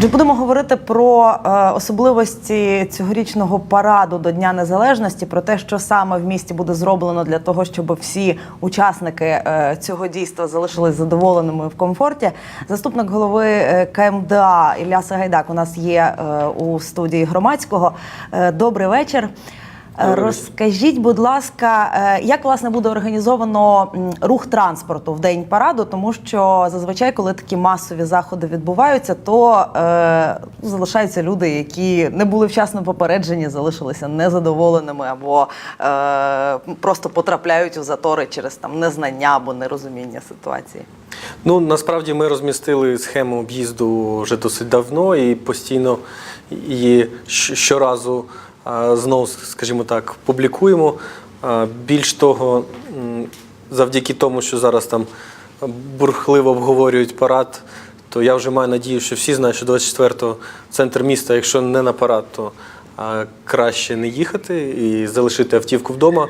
Отже, будемо говорити про е, особливості цьогорічного параду до Дня Незалежності, про те, що саме в місті буде зроблено для того, щоб всі учасники е, цього дійства залишились задоволеними в комфорті. Заступник голови е, КМДА Ілля Сагайдак у нас є е, у студії громадського. Е, добрий вечір. Розкажіть, будь ласка, е, як власне буде організовано рух транспорту в день параду, тому що зазвичай, коли такі масові заходи відбуваються, то е, залишаються люди, які не були вчасно попереджені, залишилися незадоволеними або е, просто потрапляють у затори через там незнання або нерозуміння ситуації. Ну насправді ми розмістили схему об'їзду вже досить давно і постійно її щоразу знову, скажімо так, публікуємо. Більш того, завдяки тому, що зараз там бурхливо обговорюють парад, то я вже маю надію, що всі знають, що 24-го центр міста, якщо не на парад, то краще не їхати і залишити автівку вдома.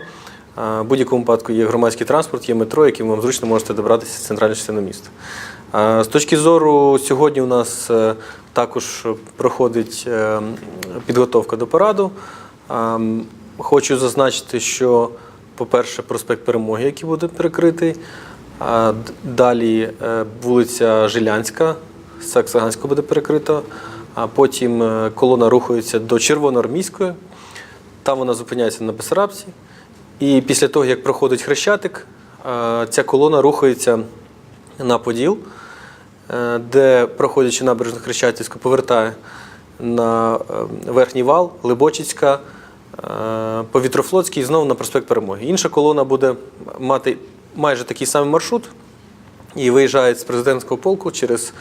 В будь-якому випадку є громадський транспорт, є метро, яким вам зручно можете добратися в центральну частину міста. А, З точки зору, сьогодні у нас е, також проходить е, підготовка до параду. Хочу зазначити, що, по-перше, проспект Перемоги, який буде перекритий. Далі е, вулиця Жилянська, Саксаганська буде перекрита. А потім е, колона рухається до Червоноармійської. Там вона зупиняється на Бесарабці. І після того, як проходить Хрещатик, е, ця колона рухається на Поділ, е, де, проходячи набережну Хрещатицьку, повертає на е, верхній вал, Либочицька, е, Повітрофлотський і знову на проспект Перемоги. Інша колона буде мати майже такий самий маршрут і виїжджає з президентського полку через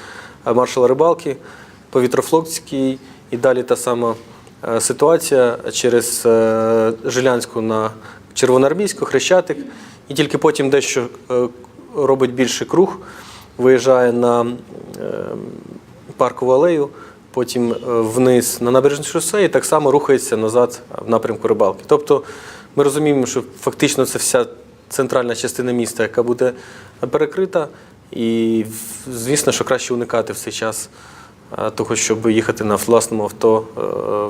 маршала Рибалки, Повітрофлотський і далі та сама ситуація через Жилянську на Червоноармійську, Хрещатик, і тільки потім дещо робить більший круг, виїжджає на е, паркову алею, потім е, вниз на набережне шосе і так само рухається назад в напрямку рибалки. Тобто ми розуміємо, що фактично це вся центральна частина міста, яка буде перекрита, і звісно, що краще уникати в цей час е, того, щоб їхати на власному авто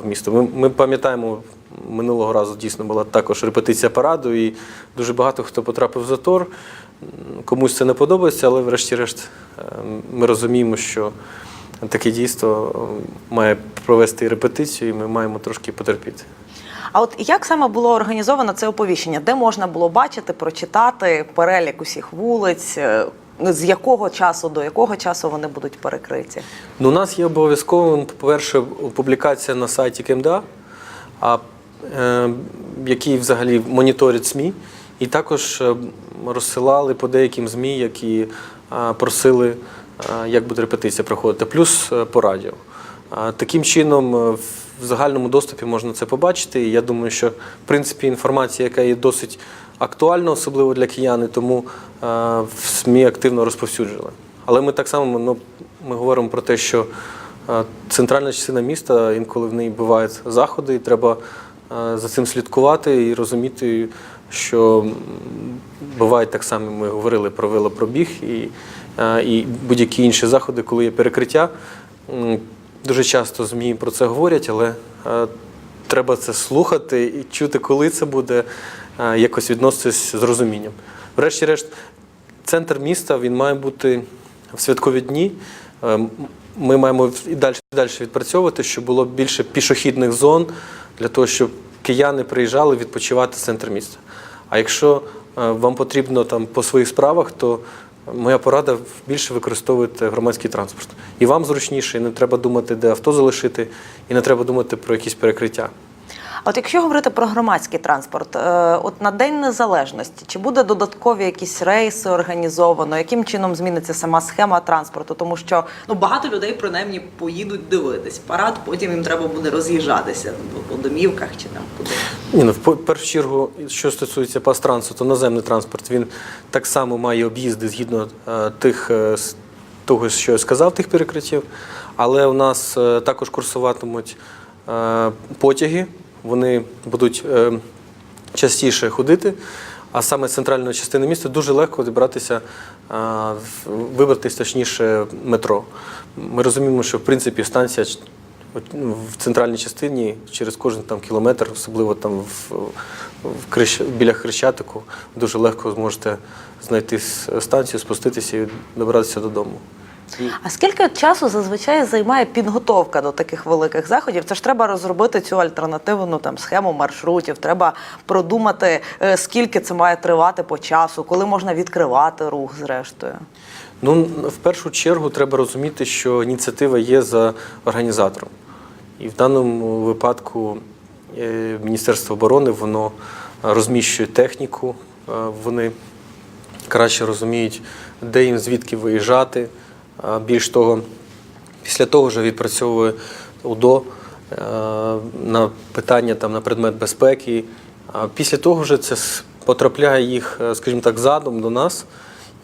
в місто. Ми, ми пам'ятаємо, минулого разу дійсно була також репетиція параду, і дуже багато хто потрапив в затор. Комусь це не подобається, але врешті-решт е, ми розуміємо, що таке дійство має провести репетицію, і ми маємо трошки потерпіти. А от як саме було організовано це оповіщення? Де можна було бачити, прочитати перелік усіх вулиць? е, З якого часу до якого часу вони будуть перекриті? Ну, у нас є обов'язковим, по-перше, публікація на сайті КМДА, а, е, який взагалі моніторить СМІ, і також е, розсилали по деяким ЗМІ, які е, просили, як буде репетиція проходити, плюс по радіо. Таким чином, в загальному доступі можна це побачити. Я думаю, що в принципі інформація, яка є досить актуальна, особливо для кияни, тому в СМІ активно розповсюджували. Але ми так само ну, ми говоримо про те, що центральна частина міста інколи в неї бувають заходи, і треба за цим слідкувати і розуміти, що м, бувають так само, ми говорили про велопробіг і, е, і будь-які інші заходи, коли є перекриття. Дуже часто ЗМІ про це говорять, але е, треба це слухати і чути, коли це буде, е, якось відноситись з розумінням. Врешті-решт, центр міста він має бути в святкові дні. Ми маємо і далі, далі відпрацьовувати, щоб було більше пішохідних зон для того, щоб кияни приїжджали відпочивати в центр міста. А якщо е, вам потрібно там по своїх справах, то моя порада більше використовувати громадський транспорт. І вам зручніше, і не треба думати, де авто залишити, і не треба думати про якісь перекриття. От якщо говорити про громадський транспорт, е, от на День Незалежності, чи буде додаткові якісь рейси організовано? Яким чином зміниться сама схема транспорту? Тому що ну багато людей принаймні поїдуть дивитись парад, потім їм треба буде роз'їжджатися по домівках чи там куди. Ні, ну, в першу чергу, що стосується пастрансу, то наземний транспорт він так само має об'їзди згідно е, тих е, того, що я сказав, тих перекриттів. Але у нас також курсуватимуть потяги, вони будуть е, частіше ходити. а саме з центральної частини міста дуже легко добратися, а, в- точніше метро. Ми розуміємо, що в принципі станція ну, в центральній частині через кожен там кілометр, особливо там в, в Крещ- біля Хрещатику, дуже легко зможете знайти станцію, спуститися і добратися додому. А скільки часу зазвичай займає підготовка до таких великих заходів? Це ж треба розробити цю альтернативну там схему маршрутів. Треба продумати, е, скільки це має тривати по часу, коли можна відкривати рух, зрештою. Ну, в першу чергу треба розуміти, що ініціатива є за організатором. І в даному випадку е, Міністерство оборони воно розміщує техніку, е, вони краще розуміють, де їм звідки виїжджати. Більш того, після того вже відпрацьовує УДО е, на питання там, на предмет безпеки. А після того вже це потрапляє їх, е, скажімо так, задум до нас.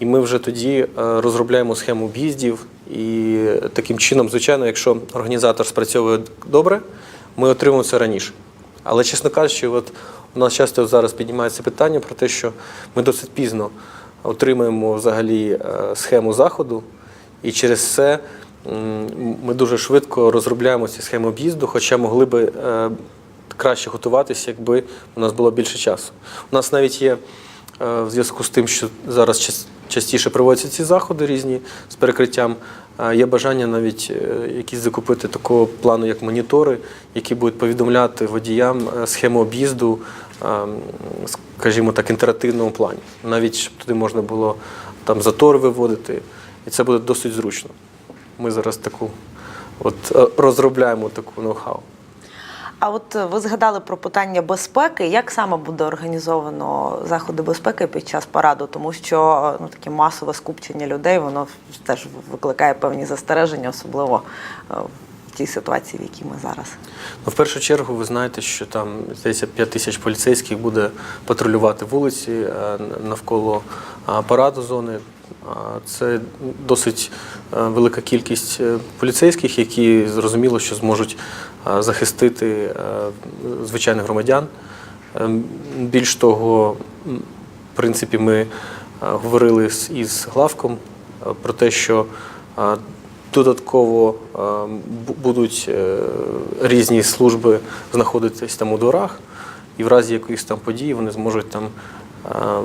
І ми вже тоді е, розробляємо схему об'їздів. І таким чином, звичайно, якщо організатор спрацьовує добре, ми отримуємо це раніше. Але, чесно кажучи, от у нас часто зараз піднімається питання про те, що ми досить пізно отримуємо взагалі схему заходу, і через це ми дуже швидко розробляємо ці схеми об'їзду, хоча могли би е, краще готуватися, якби у нас було більше часу. У нас навіть є е, в зв'язку з тим, що зараз час- частіше проводяться ці заходи різні з перекриттям. е, Є бажання навіть якісь закупити такого плану, як монітори, які будуть повідомляти водіям схему об'їзду, скажімо так, інтерактивному плані. Навіть щоб туди можна було там затори виводити, і це буде досить зручно. Ми зараз таку от е, розробляємо таку ноу-хау. А от е, ви згадали про питання безпеки. Як саме буде організовано заходи безпеки під час параду? Тому що е, ну таке масове скупчення людей воно теж викликає певні застереження, особливо в тій ситуації, в якій ми зараз. Ну, в першу чергу, ви знаєте, що там здається 5 тисяч поліцейських буде патрулювати вулиці навколо параду зони. Це досить е, велика кількість е, поліцейських, які зрозуміло, що зможуть е, захистити звичайних громадян. Більш того, в принципі, ми говорили із главком про те, що додатково будуть різні служби знаходитись там у дворах, і в разі якоїсь там події вони зможуть там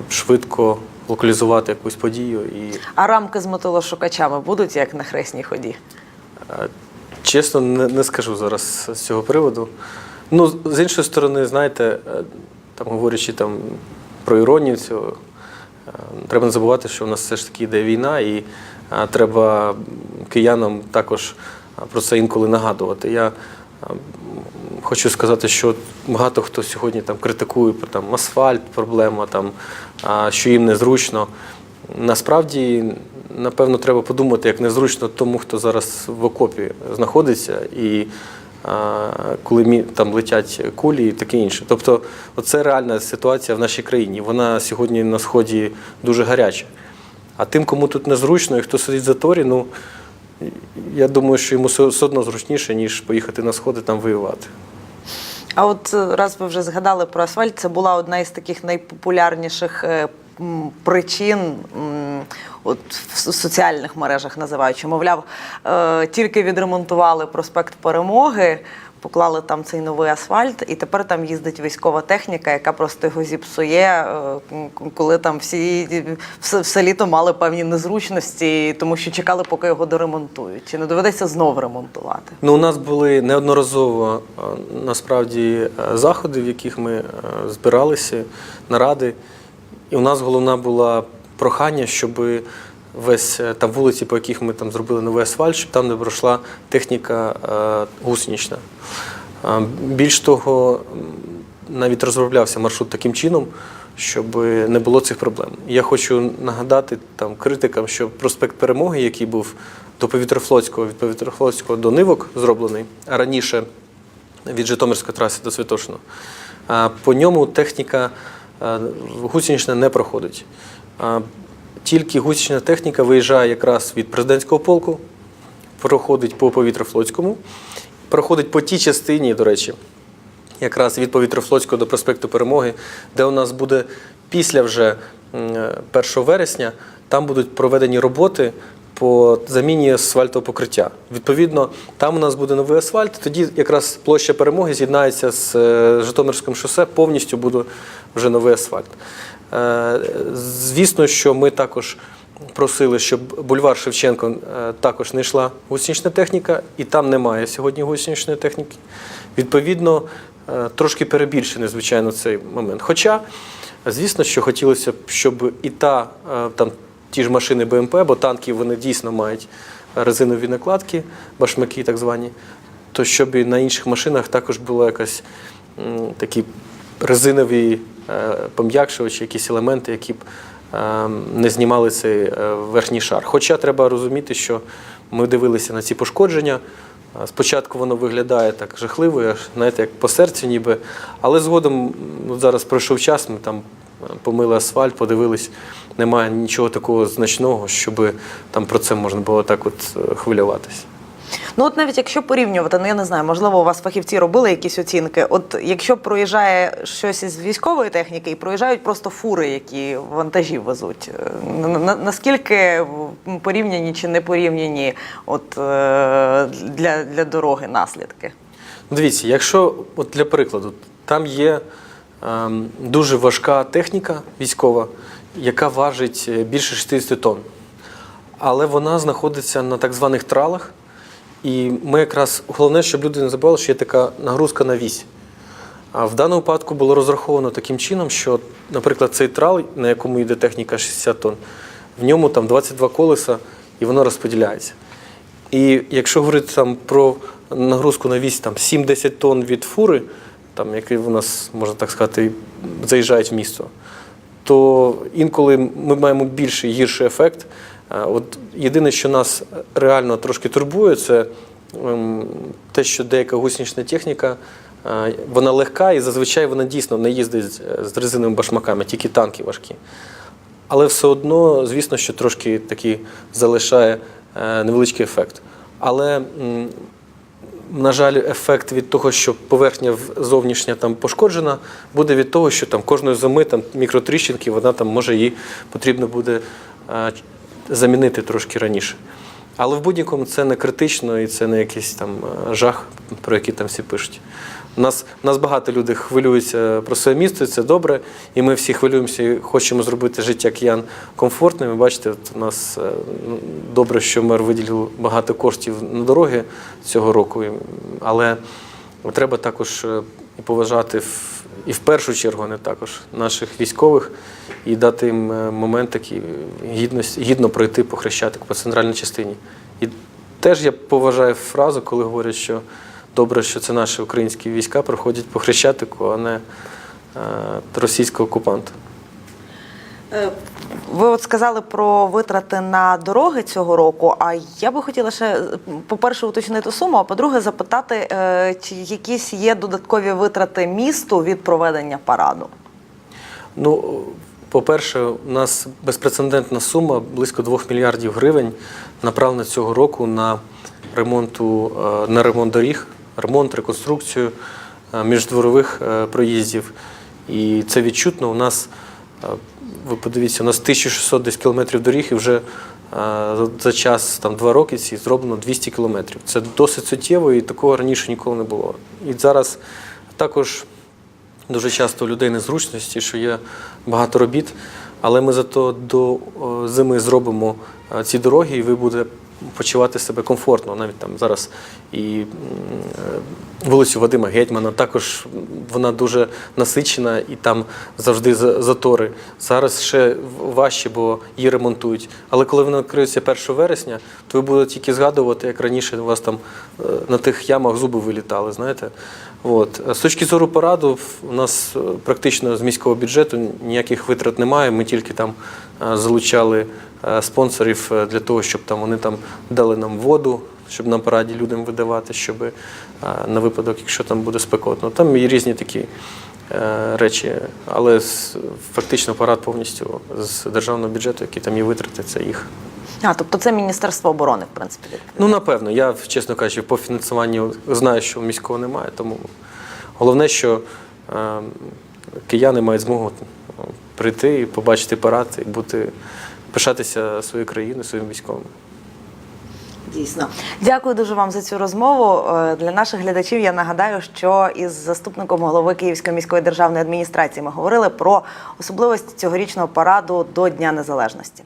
швидко локалізувати якусь подію. І А рамки з металошукачами будуть як на хресній ході? Е, Чесно, не, не скажу зараз з цього приводу. Ну, з іншої сторони, знаєте, е, там говорячи там про іронію цього, е, треба не забувати, що в нас все ж таки йде війна, і е, треба киянам також е, про це інколи нагадувати. Я е, хочу сказати, що багато хто сьогодні там критикує про там асфальт, проблема, там, що їм незручно. Насправді, напевно, треба подумати, як незручно тому, хто зараз в окопі знаходиться, і а, коли там летять кулі і таке інше. Тобто, це реальна ситуація в нашій країні. Вона сьогодні на сході дуже гаряча. А тим, кому тут незручно і хто сидить в заторі, ну я думаю, що йому все одно зручніше, ніж поїхати на сходи там воювати. А от е, раз ви вже згадали про асфальт, це була одна із таких найпопулярніших е, причин. От в соціальних мережах називаючи, мовляв, е, тільки відремонтували проспект Перемоги, поклали там цей новий асфальт, і тепер там їздить військова техніка, яка просто його зіпсує, е, коли там всі все, все літо мали певні незручності, тому що чекали, поки його доремонтують. Чи не доведеться знов ремонтувати? Ну, у нас були неодноразово е, насправді е, заходи, в яких ми збиралися, наради. І у нас головна була прохання, щоб весь е, там вулиці, по яких ми там зробили новий асфальт, щоб там не пройшла техніка е, гусенична. Е, Більш того, навіть розроблявся маршрут таким чином, щоб не було цих проблем. Я хочу нагадати там критикам, що проспект Перемоги, який був до Повітрофлотського, від Повітрофлотського до Нивок зроблений, а раніше від Житомирської траси до Святошиного, по ньому техніка гусенична не проходить. Тільки гусенична техніка виїжджає якраз від президентського полку, проходить по Повітрофлотському, проходить по тій частині, до речі, якраз від Повітрофлотського до проспекту Перемоги, де у нас буде після вже е, 1 вересня, там будуть проведені роботи по заміні асфальтового покриття. Відповідно, там у нас буде новий асфальт. Тоді якраз площа перемоги з'єднається з е, Житомирським шосе, повністю буде вже новий асфальт. Е, Звісно, що ми також просили, щоб бульвар Шевченко е, також не йшла гусенична техніка, і там немає сьогодні гусеничної техніки. Відповідно, е, трошки перебільшений, звичайно, цей момент. Хоча, звісно, що хотілося б, щоб і та там ті ж машини БМП, бо танки вони дійсно мають резинові накладки, башмаки так звані, то щоб і на інших машинах також було якось м, такі резинові е, пом'якшувачі, якісь елементи, які б е, не знімали цей е, верхній шар. Хоча треба розуміти, що ми дивилися на ці пошкодження. Спочатку воно виглядає так жахливо, знаєте, як по серцю ніби. Але згодом, ну, зараз пройшов час, ми там помили асфальт, подивились, немає нічого такого значного, щоб там про це можна було так от хвилюватися. Ну от навіть якщо порівнювати, ну я не знаю, можливо, у вас фахівці робили якісь оцінки. От якщо проїжджає щось із військової техніки і проїжджають просто фури, які вантажів везуть, е, на- на- наскільки порівняні чи не порівняні от, е, для, для дороги наслідки? Ну, Дивіться, якщо от для прикладу, там є ем, дуже важка техніка військова, яка важить е, більше 60 тонн. Але вона знаходиться на так званих тралах. І ми якраз головне, щоб люди не забували, що є така нагрузка на вісь. А в даному випадку було розраховано таким чином, що, наприклад, цей трал, на якому йде техніка 60 тонн, в ньому там 22 колеса і воно розподіляється. І якщо говорити там про нагрузку на вісь там 7-10 тонн від фури, там, які в нас, можна так сказати, заїжджають в місто, то інколи ми маємо більший гірший ефект. От єдине, що нас реально трошки турбує, це ем, те, що деяка гусенична техніка, е, вона легка і зазвичай вона дійсно не їздить з- резиновими башмаками, тільки танки важкі. Але все одно, звісно, що трошки такий залишає е, невеличкий ефект. Але, на жаль, ефект від того, що поверхня зовнішня там пошкоджена, буде від того, що там кожної зими там мікротріщинки, вона там може її потрібно буде е, замінити трошки раніше. Але в будь-якому це не критично і це не якийсь там е, жах, про який там всі пишуть. Нас, нас багато людей хвилюються про своє місто, і це добре. І ми всі хвилюємося і хочемо зробити життя киян комфортним. Бачите, от у нас е, ну, добре, що мер виділив багато коштів на дороги цього року. Але треба також е, поважати і в першу чергу не також наших військових і дати їм е, момент такий гідність, гідно пройти по Хрещатику по центральній частині. І теж я поважаю фразу, коли говорять, що добре, що це наші українські війська проходять по Хрещатику, а не е, російського окупанта. Ви от сказали про витрати на дороги цього року. А я би хотіла ще, е, по-перше, уточнити суму, а по-друге, запитати, е, чи якісь є додаткові витрати місту від проведення параду? Ну, по-перше, у нас безпрецедентна сума близько 2 мільярдів гривень направлена цього року на ремонту, е, на ремонт доріг, ремонт, реконструкцію е, міждворових е, проїздів. І це відчутно. У нас, е, ви подивіться, у нас 1600 десь кілометрів доріг і вже е, за- час там, два роки ці зроблено 200 кілометрів. Це досить суттєво і такого раніше ніколи не було. І зараз також Дуже часто у людей незручності, що є багато робіт, але ми зато до зими зробимо е, ці дороги, і ви будете почувати себе комфортно. Навіть там зараз і е, вулицю Вадима Гетьмана також вона дуже насичена і там завжди за- затори. Зараз ще важче, бо її ремонтують. Але коли вона відкриється 1 вересня, то ви будете тільки згадувати, як раніше у вас там е, на тих ямах зуби вилітали, знаєте. От. З точки зору параду, у нас е, практично з міського бюджету ніяких витрат немає. Ми тільки там е, залучали спонсорів для того, щоб там вони там дали нам воду, щоб на параді людям видавати, щоб е, на випадок, якщо там буде спекотно. Там є різні такі е, речі, але фактично парад повністю з державного бюджету, які там є витрати, це їх. А, тобто це Міністерство оборони, в принципі. Ну, напевно, я, чесно кажучи, по фінансуванню знаю, що міського немає, тому Головне, що е, кияни мають змогу прийти, і побачити парад і бути, пишатися своєю країною, своїм військовим. Дійсно, дякую дуже вам за цю розмову. Е, Для наших глядачів я нагадаю, що із заступником голови Київської міської державної адміністрації ми говорили про особливості цьогорічного параду до Дня Незалежності.